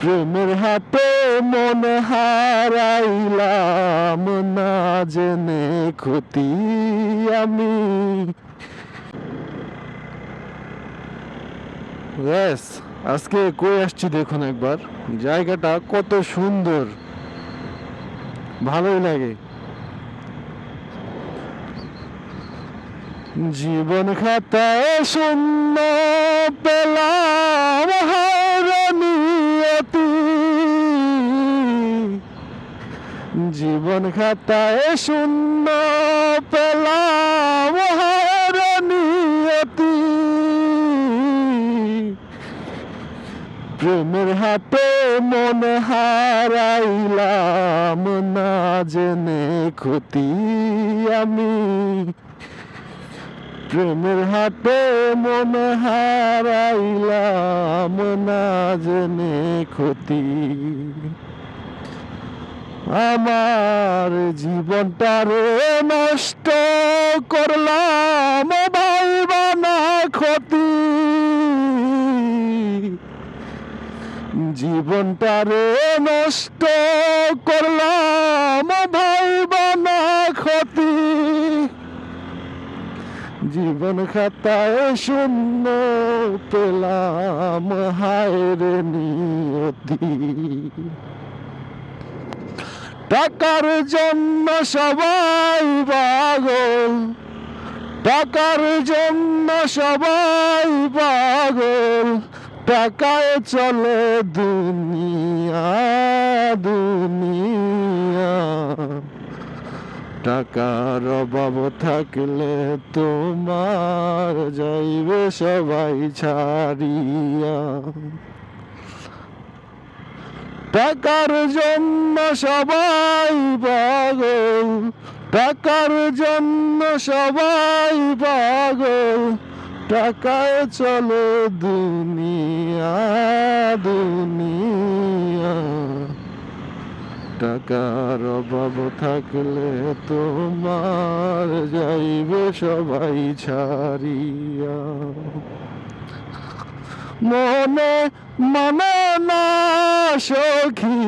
প্রেমের হাতে মন হারাইলাম, না জেনে ক্ষতি আমি। আজকে কই আসছি দেখুন একবার। জায়গাটা কত সুন্দর। ভালোই লাগে। জীবন খাতায় শূন্য পেলাম জীবন খাতায় শূন্য পেলাম হারানিয়তি প্রেমের হাতে মন হারাইলাম, না জেনে ক্ষতি আমি। প্রেমের হাতে মন হারাইলাম, না জেনে ক্ষতি। আমার জীবনটারে নষ্ট করলাম ভাইবা না ক্ষতি। জীবনটারে নষ্ট করলাম ভাইবা না ক্ষতি। জীবন খাতায় শূন্য পেলাম হায়রে নিয়তি। টাকার জন্য সবাই পাগল। টাকার জন্য সবাই পাগল। টাকায় চলে দুনিয়া দুনিয়া। টাকার অভাব থাকলে তোমার যাইবে সবাই ছাড়িয়া। টাকার জন্য সবাই পাগল, টাকার জন্য সবাই পাগল। টাকায় চলো দুনিয়া দুনিয়া। টাকার অভাব থাকলে তোমার যাইবে সবাই ছাড়িয়া। মনে মানে না, সখী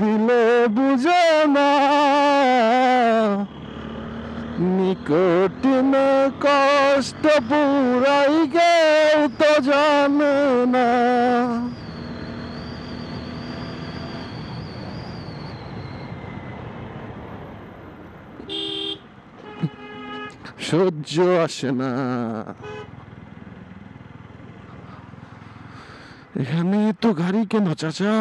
দিলে বুঝে না। নিকটিন কষ্ট পুরাই কেউ তো জানে না। সহ্য আসে না। এখানে তো গাড়ি কেন, চাচা।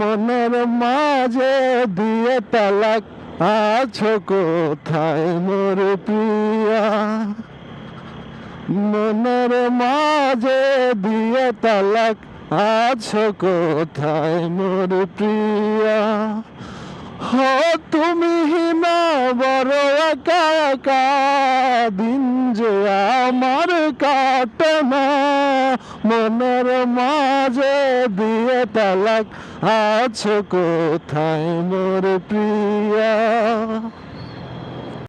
মনের মাঝে দিয়ে তালাক আছো কোথায় মোর প্রিয়া? মনের মাঝে দিয়ে তালাক আছো কোথায় মোর প্রিয়া? হো, তুমি হিমা বড় একা একা দিন যে আমার কাটে না। মনের মাঝে দিয়ে তালাক, আছো কোথায় মোর প্রিয়া?